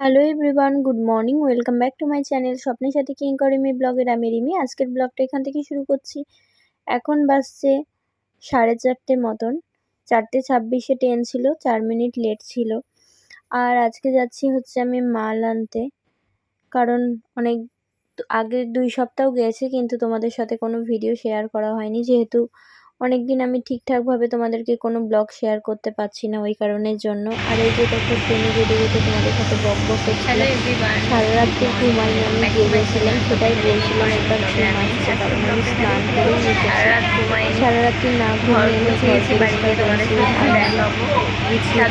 Hello everyone good morning welcome back to my channel স্বপ্নের সাথে king করে me ব্লগের আমি রিমি। আজকের ব্লগটা এখান থেকে শুরু করছি। এখন বাসছে সাড়ে চারটে মতন। চারটে ছাব্বিশে ট্রেন ছিল, চার মিনিট লেট ছিল। আর আজকে যাচ্ছি হচ্ছে আমি মাল আনতে। কারণ অনেক আগের দুই সপ্তাহ গেছে, কিন্তু তোমাদের সাথে কোনো ভিডিও শেয়ার করা হয়নি। যেহেতু অনেক দিন আমি ঠিকঠাকভাবে তোমাদেরকে কোনো ব্লগ শেয়ার করতে পারছি না ওই কারণের জন্য আর এই যে দেখো ট্রেনে যেতে যেতে তোমাদের সাথে বক বক করছিলাম সারা রাত্রি ঘুমাইনি আমি জেগেছিলাম সেটাই বলছিলাম এবার ঘুম আসছে কারণ আমি স্নান করেই সারা রাত্রি না ঘুমিয়ে আমি ঘর পরিষ্কার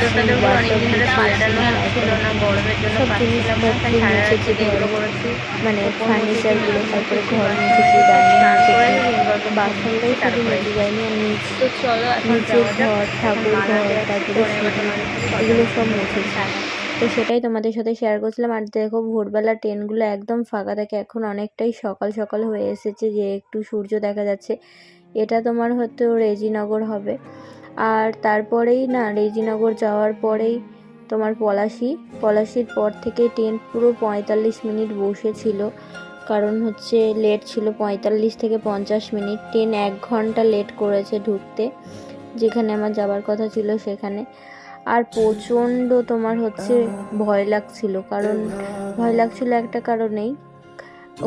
করেছি। মানে ফার্নিচারগুলো তারপরে ঘর মুছেছি ডাইনিং মুছেছি বাসনটাই শুধু মেজে যায়নি তো চলো এখন ঘর ঠাকুর ঘর তারপরে এগুলো সব মুছেছি তো সেটাই তোমাদের সাথে শেয়ার করছিলাম। আর দেখো ভোরবেলা ট্রেনগুলো একদম ফাঁকা থাকে। এখন অনেকটাই সকাল সকাল হয়ে এসেছে যে একটু সূর্য দেখা যাচ্ছে। এটা তোমার হয়তো রেজিনগর হবে। আর তারপরেই না রেজিনগর যাওয়ার পরেই তোমার পলাশি। পলাশির পর থেকে ট্রেন পুরো পঁয়তাল্লিশ মিনিট বসেছিল। কারণ হচ্ছে লেট ছিল পঁয়তাল্লিশ থেকে পঞ্চাশ মিনিট। ট্রেন এক ঘণ্টা লেট করেছে ঢুকতে, যেখানে আমার যাবার কথা ছিল সেখানে। আর প্রচণ্ড তোমার হচ্ছে ভয় লাগছিল, কারণ ভয় লাগছিল একটা কারণেই,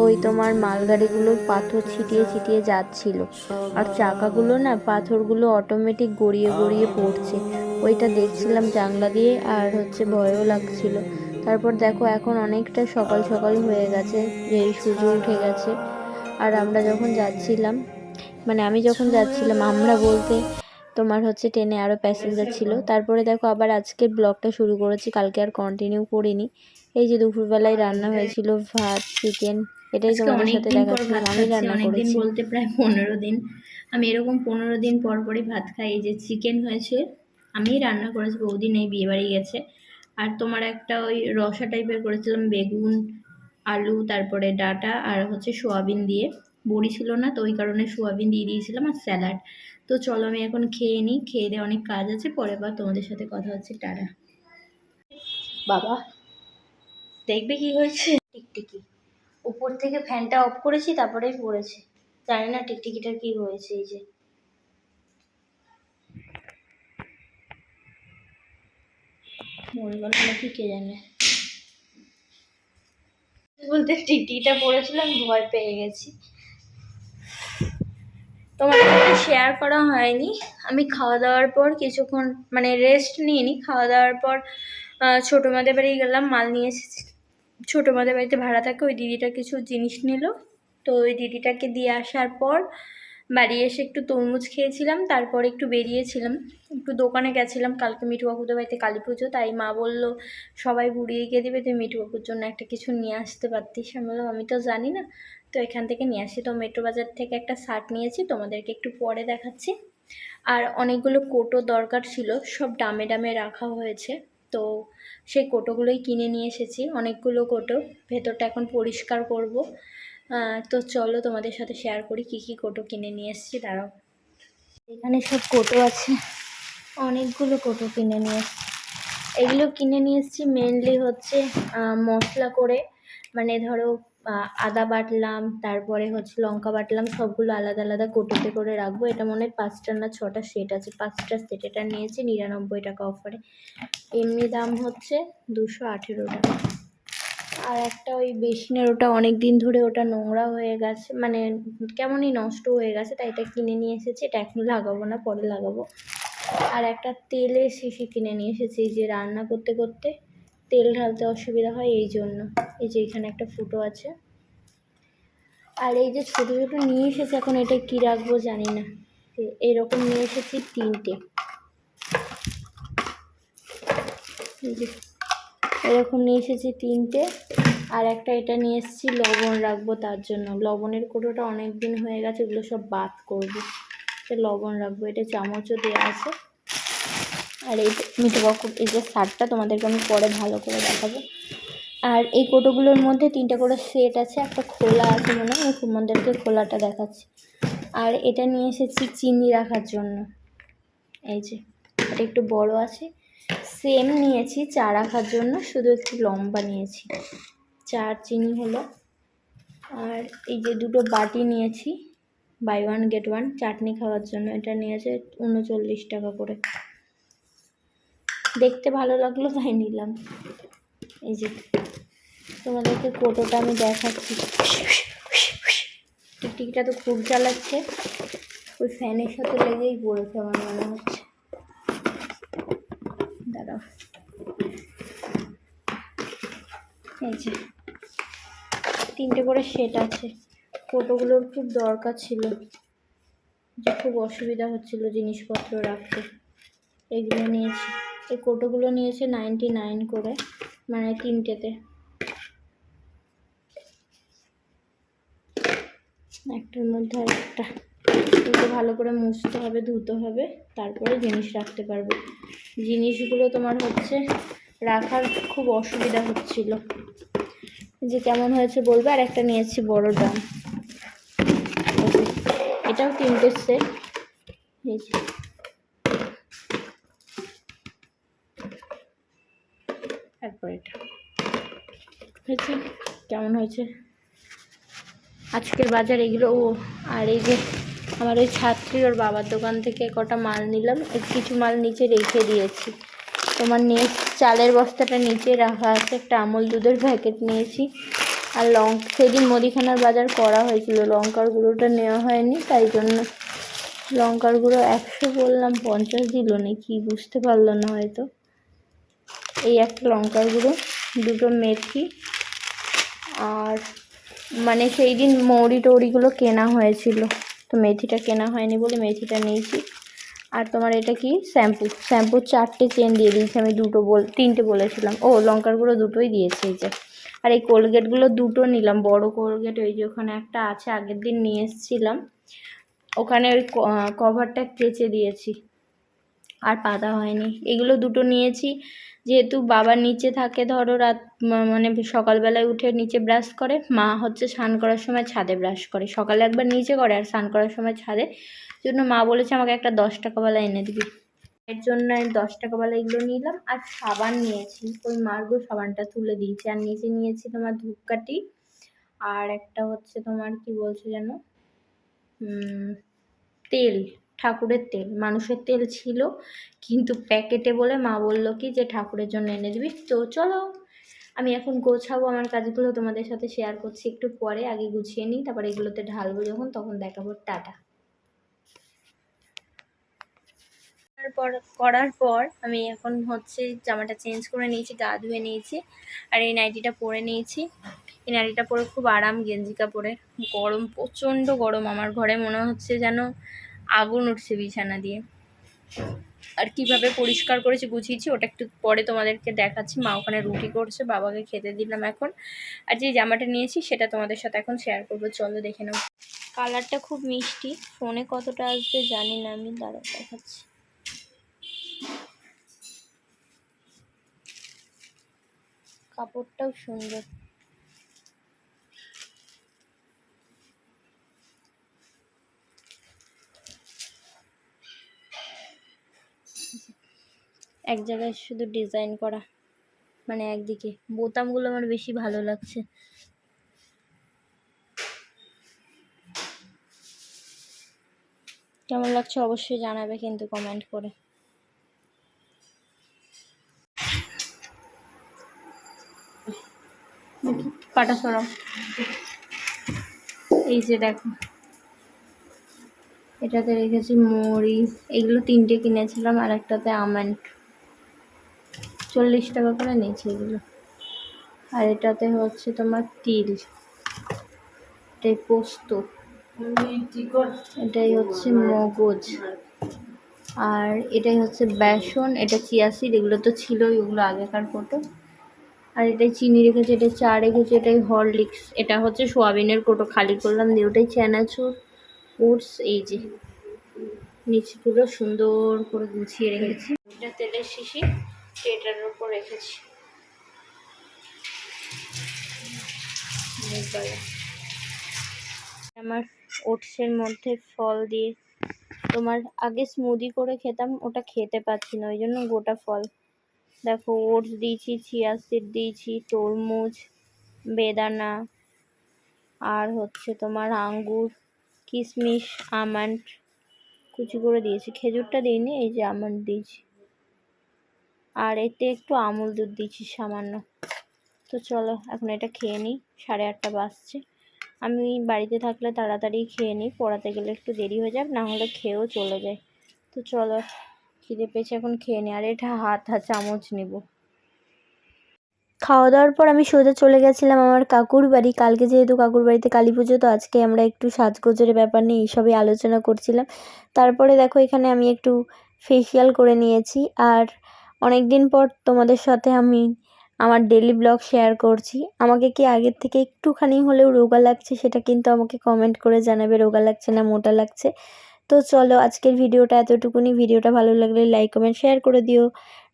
ওই তোমার মালগাড়িগুলো পাথর ছিটিয়ে ছিটিয়ে যাচ্ছিল। আর চাকাগুলো না, পাথরগুলো অটোমেটিক গড়িয়ে গড়িয়ে পড়ছে। ওইটা দেখছিলাম জানলা দিয়ে, আর হচ্ছে ভয়ও লাগছিল। তারপর দেখো এখন অনেকটা সকাল সকাল হয়ে গেছে যেই সূর্য উঠে গেছে। আর আমরা যখন যাচ্ছিলাম মানে আমি যখন যাচ্ছিলাম আমরা বলতে তোমার হচ্ছে ট্রেনে আরও প্যাসেঞ্জার ছিল। তারপরে দেখো আবার আজকের ব্লগটা শুরু করেছি কালকে আর কন্টিনিউ করিনি। এই যে দুপুরবেলায় রান্না হয়েছিল ভাত চিকেন এটাই তোমাদের সাথে দেখাচ্ছিলাম আমি রান্না করেছি। বলতে প্রায় পনেরো দিন। আমি এরকম পনেরো দিন পর পরই ভাত খাই। এই যে চিকেন হয়েছে আমিই রান্না করেছি বৌদি নেই বিয়ে বাড়ি গেছে। আর তোমার একটা ওই রসা টাইপের করেছিলাম, বেগুন, আলু, তারপরে ডাটা আর হচ্ছে সোয়াবিন দিয়ে। বড়ি ছিল না, তো ওই কারণে সোয়াবিন দিয়ে দিয়েছিলাম আর স্যালাড। তো চলো আমি এখন খেয়ে নিই, খেয়ে দিয়ে অনেক কাজ আছে, পরে বার তোমাদের সাথে কথা হচ্ছে, টাটা। বাবা, দেখবে কি হয়েছে? টিকটিকি। উপর থেকে ফ্যানটা অফ করেছি, তারপরেই পড়েছে। জানি না টিকটিকিটার কি হয়েছে এই যে। বলতে টিকটিকিটা পড়েছিল, আমি ভয় পেয়ে গেছি। তোমাদের সাথে শেয়ার করা হয়নি। আমি খাওয়া দাওয়ার পর কিছুক্ষণ মানে রেস্ট নিইনি, খাওয়া দাওয়ার পর ছোটো মাদের বাড়ি গেলাম, মাল নিয়ে এসেছি। ছোটো মাদের বাড়িতে ভাড়া থাকে, ওই দিদিটা কিছু জিনিস নিল। তো ওই দিদিটাকে দিয়ে আসার পর বাড়ি এসে একটু তরমুজ খেয়েছিলাম, তারপরে একটু বেরিয়েছিলাম। একটু দোকানে গেছিলাম, কালকে মিঠু কাকুদের বাড়িতে কালী পুজো, তাই মা বলল, সবাই বুড়িয়ে গিয়ে দেবে, তুই মিঠু কাকুর জন্য একটা কিছু নিয়ে আসতে পারতিস। আমি বললাম, আমি তো জানি না, তো এখান থেকে নিয়ে আসি। তো মেট্রো বাজার থেকে একটা শার্ট নিয়েছি, তোমাদেরকে একটু পরে দেখাচ্ছি। আর অনেকগুলো কোটো দরকার ছিল, সব ডামে ডামে রাখা হয়েছে, তো সেই কোটোগুলোই কিনে নিয়ে এসেছি, অনেকগুলো কোটো। ভেতরটা এখন পরিষ্কার করব। তো চলো তোমাদের সাথে শেয়ার করি কি কি কোটো কিনে নিয়ে এসেছি, দাঁড়াও। এখানে সব কোটো আছে, অনেকগুলো কোটো কিনে নিয়ে এসেছি। এগুলো কিনে নিয়ে এসেছি মেনলি হচ্ছে মশলা করে মানে ধরো আদা বাটলাম, তারপরে হচ্ছে লঙ্কা বাটলাম, সবগুলো আলাদা আলাদা কোটোতে করে রাখব। এটা মনে হয় পাঁচটা না ছটা সেট আছে, পাঁচটা সেট এটা নিয়েছি, নিরানব্বই টাকা অফারে এমনি দাম হচ্ছে দুশো আঠেরো টাকা। আর একটা ওই বেসিনের ওটা অনেক দিন ধরে ওটা নোংরা হয়ে গেছে মানে কেমনই নষ্ট হয়ে গেছে, তাই এটা কিনে নিয়ে এসেছি, এটা এখন লাগাবো না, পরে লাগাবো। আর একটা তেলের শিশি কিনে নিয়ে এসেছি যে রান্না করতে করতে তেল ঢালতে অসুবিধা হয়, এই জন্য। এই যে এখানে একটা ফুটো আছে। আর এই যে ছোটো ছোটো নিয়ে এসেছি, এখন এটা কী রাখব জানি না। এরকম নিয়ে এসেছি তিনটে। এরকম নিয়ে এসেছি তিনটে। আর একটা এটা নিয়ে এসেছি, লবণ রাখব তার জন্য। লবণের কোটোটা অনেক দিন হয়ে গেছে ওগুলো সব বাদ করব। লবণ রাখব, এটা চামচও দেওয়া আছে। আর এই মিঠু কাকু এই যে শার্টটা তোমাদেরকে আমি পরে ভালো করে দেখাবো। আর এই কোটোগুলোর মধ্যে তিনটে করে সেট আছে, একটা খোলা আছে মনে হয় তোমাদেরকে খোলাটা দেখাচ্ছি। আর এটা নিয়ে এসেছি চিনি রাখার জন্য। এই যে, এটা একটু বড় আছে। সেম নিয়েছি চা রাখার জন্য, শুধু একটু লম্বা নিয়েছি। চার চিনি হলো। আর এই যে দুটো বাটি নিয়েছি বাই ওয়ান গেট ওয়ান চাটনি খাওয়ার জন্য। এটা নিয়েছে উনচল্লিশ টাকা করে। দেখতে ভালো লাগল, তাই নিলাম। এই যে তোমাদেরকে কোটোটা আমি দেখাচ্ছি। টিকটিকিটা তো খুব জ্বালাচ্ছে ওই ফ্যানের সাথে লেগেই পড়েছে আমার মনে হচ্ছে। দাঁড়াও। এই যে তিনটে করে সেট আছে। কোটোগুলোর খুব দরকার ছিল। যে খুব অসুবিধা হচ্ছিল জিনিসপত্র রাখতে। এগুলো নিয়েছি। এই কোটোগুলো নিয়েছে নাইনটি নাইন করে মানে তিনটেতে। একটার মধ্যে আর একটা এগুলো ভালো করে মুছতে হবে, ধুতে হবে, তারপরে জিনিস রাখতে পারবে। জিনিসগুলো তোমার হচ্ছে রাখার খুব অসুবিধা হচ্ছিল। যে কেমন হয়েছে বলবে, আর একটা নিয়েছি বড় ড্রাম। এটাও তিনটে সেট এই এটা। হয়েছে? কেমন হয়েছে? আজকের বাজার এগুলো, ও, আর এই যে আমার ওই ছাত্রী ওর বাবার দোকান থেকে কটা মাল নিলাম কিছু মাল নিচে রেখে দিয়েছি। তোমার নিয়ে চালের বস্তাটা নিচে রাখা আছে, একটা আমল দুধের প্যাকেট নিয়েছি। আর লং সেদিন মুদিখানার বাজার করা হয়েছিল, লঙ্কার গুঁড়োটা নেওয়া হয়নি, তাই জন্য লঙ্কার গুঁড়ো একশো বললাম, পঞ্চাশ দিল না, কি বুঝতে পারল না হয়তো। এই একটা লঙ্কার গুঁড়ো, দুটো মেথি, আর মানে সেই দিন মৌরি টৌরিগুলো কেনা হয়েছিল। তো মেথিটা কেনা হয়নি বলে মেথিটা নিয়েছি। আর তোমার এটা কি? শ্যাম্পু শ্যাম্পু চারটে চেন দিয়ে দিয়েছি আমি দুটো বল, তিনটে বলেছিলাম। ও, লঙ্কার গুঁড়ো দুটোই দিয়েছি এই যে। আর এই কোলগেটগুলো দুটো নিলাম, বড় কোলগেট ওই যে ওখানে একটা আছে, আগের দিন নিয়ে এসেছিলাম। ওখানে ওই কভারটা কেচে দিয়েছি। আর পাতা হয়নি। এগুলো দুটো নিয়েছি। যেহেতু বাবা নিচে থাকে, ধরো রাত মানে সকালবেলায় উঠে নিচে ব্রাশ করে, মা হচ্ছে স্নান করার সময় ছাদে ব্রাশ করে। সকালে একবার নিচে করে আর স্নান করার সময় ছাদে। জন্য মা বলেছে আমাকে একটা দশ টাকাওয়ালা এনে দিবি। এর জন্য আমি দশ টাকাওয়ালা এগুলো নিলাম আর সাবান নিয়েছি। ওই মার্গো সাবানটা তুলে দিয়েছি। আর নিচে নিয়েছি তোমার ধূপকাঠি আর একটা হচ্ছে তোমার কি বলছো যেন? তেল। ঠাকুরের তেল। মানুষের তেল ছিল, কিন্তু প্যাকেটে বলে মা বলল কি যে ঠাকুরের জন্য এনে দিবি। তো চলো, আমি এখন গোছাবো আমার কাজগুলো, তোমাদের সাথে শেয়ার করছি একটু পরে, আগে গুছিয়ে নিই, তারপর এগুলোতে ঢালবো যখন, তখন দেখাবো। টাটা। পর করার পর আমি এখন হচ্ছে জামাটা চেঞ্জ করে নিয়েছি, গা ধুয়ে নিয়েছি, আর এই নাইটিটা পরে নিয়েছি। এই নাইটিটা পরে খুব আরাম, গেঞ্জি কাপড়ে গরম, প্রচণ্ড গরম। আমার ঘরে মনে হচ্ছে যেন আগুন উঠছে বিছানা দিয়ে। আর কীভাবে পরিষ্কার করেছি গুছিয়েছি ওটা একটু পরে তোমাদেরকে দেখাচ্ছি। মা ওখানে রুটি করছে, বাবাকে খেতে দিলাম এখন। আর যে জামাটা নিয়েছি, সেটা তোমাদের সাথে এখন শেয়ার করব। চলো দেখে নাও। কালারটা খুব মিষ্টি। ফোনে কতটা আসবে জানি না আমি। দাঁড়া দেখাচ্ছি। কাপড়টাও সুন্দর। এক জায়গায় শুধু ডিজাইন করা মানে একদিকে। বোতামগুলো আমার বেশি ভালো লাগছে। কেমন লাগছে অবশ্যই জানাবে কিন্তু কমেন্ট করে। পাটা সরাও। এই যে দেখো। এটাতে রেখেছি মুড়ি এগুলো তিনটে কিনেছিলাম, আর একটাতে আমন্ড। চল্লিশ টাকা করে নিয়েছি এগুলো। আর এটাতে হচ্ছে তোমার তিল। এটাই পোস্ত। এটাই হচ্ছে মগজ। আর এটাই হচ্ছে বেসন, এটা চিয়া সিড, এগুলো তো ছিলই ওগুলো আগেকার ফটো আর এটাই চিনি রেখেছি এটা চা রেখেছি, এটাই হরলিক্স। এটা হচ্ছে সোয়াবিনের কোটো, খালি করলাম দিয়ে ওটাই চানাচুর, ওটস, এই যে। নিচগুলো সুন্দর করে গুছিয়ে রেখেছি। এটা তেলের শিশি। এটার উপর রেখেছি। আমার ওটসের মধ্যে ফল দিয়ে তোমার আগে স্মুদি করে খেতাম, ওটা খেতে পাচ্ছি না ওই জন্য গোটা ফল। দেখো ওটস দিয়েছি চিয়া সিড দিয়েছি, তরমুজ, বেদানা, আর হচ্ছে তোমার আঙ্গুর কিশমিশ আমন্ড, কুচি করে দিয়েছি। খেজুরটা দিইনি, এই যে আমন্ড দিয়েছি। আর এতে একটু আমুল দুধ দিয়েছি সামান্য। তো চলো, এখন এটা খেয়ে নিই, সাড়ে আটটা বাজছে। আমি বাড়িতে থাকলে তাড়াতাড়ি খেয়ে নিই, পড়াতে গেলে একটু দেরি হয়ে যাক না হলে খেয়েও চলে যায় তো চলো, খিদে পেয়েছে, এখন খেয়ে নিই। আর এটা হাত হাত চামচ নেব। খাওয়া দাওয়ার পর আমি সোজা চলে গেছিলাম আমার কাকুর বাড়ি। কালকে যেহেতু কাকুর বাড়িতে কালী পুজো, তো আজকে আমরা একটু সাজগোজের ব্যাপার নিয়ে এইসবই আলোচনা করছিলাম। তারপরে দেখো, এখানে আমি একটু ফেসিয়াল করে নিয়েছি। আর অনেক দিন পর তোমাদের সাথে আমি আমার ডেলি ব্লগ শেয়ার করছি। আমাকে কি আগের থেকে একটুখানি হলেও রোগা লাগছে সেটা কিন্তু আমাকে কমেন্ট করে জানাবে, রোগা লাগছে না, মোটা লাগছে। তো চলো আজকের ভিডিওটা এতটুকুনি। ভিডিওটা ভালো লাগলে লাইক কমেন্ট শেয়ার করে দিও।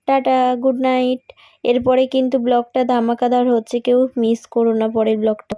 টাটা গুড নাইট এরপরে কিন্তু ব্লগটা ধামাকাদার হচ্ছে, কেউ মিস করো না পরের ব্লগটা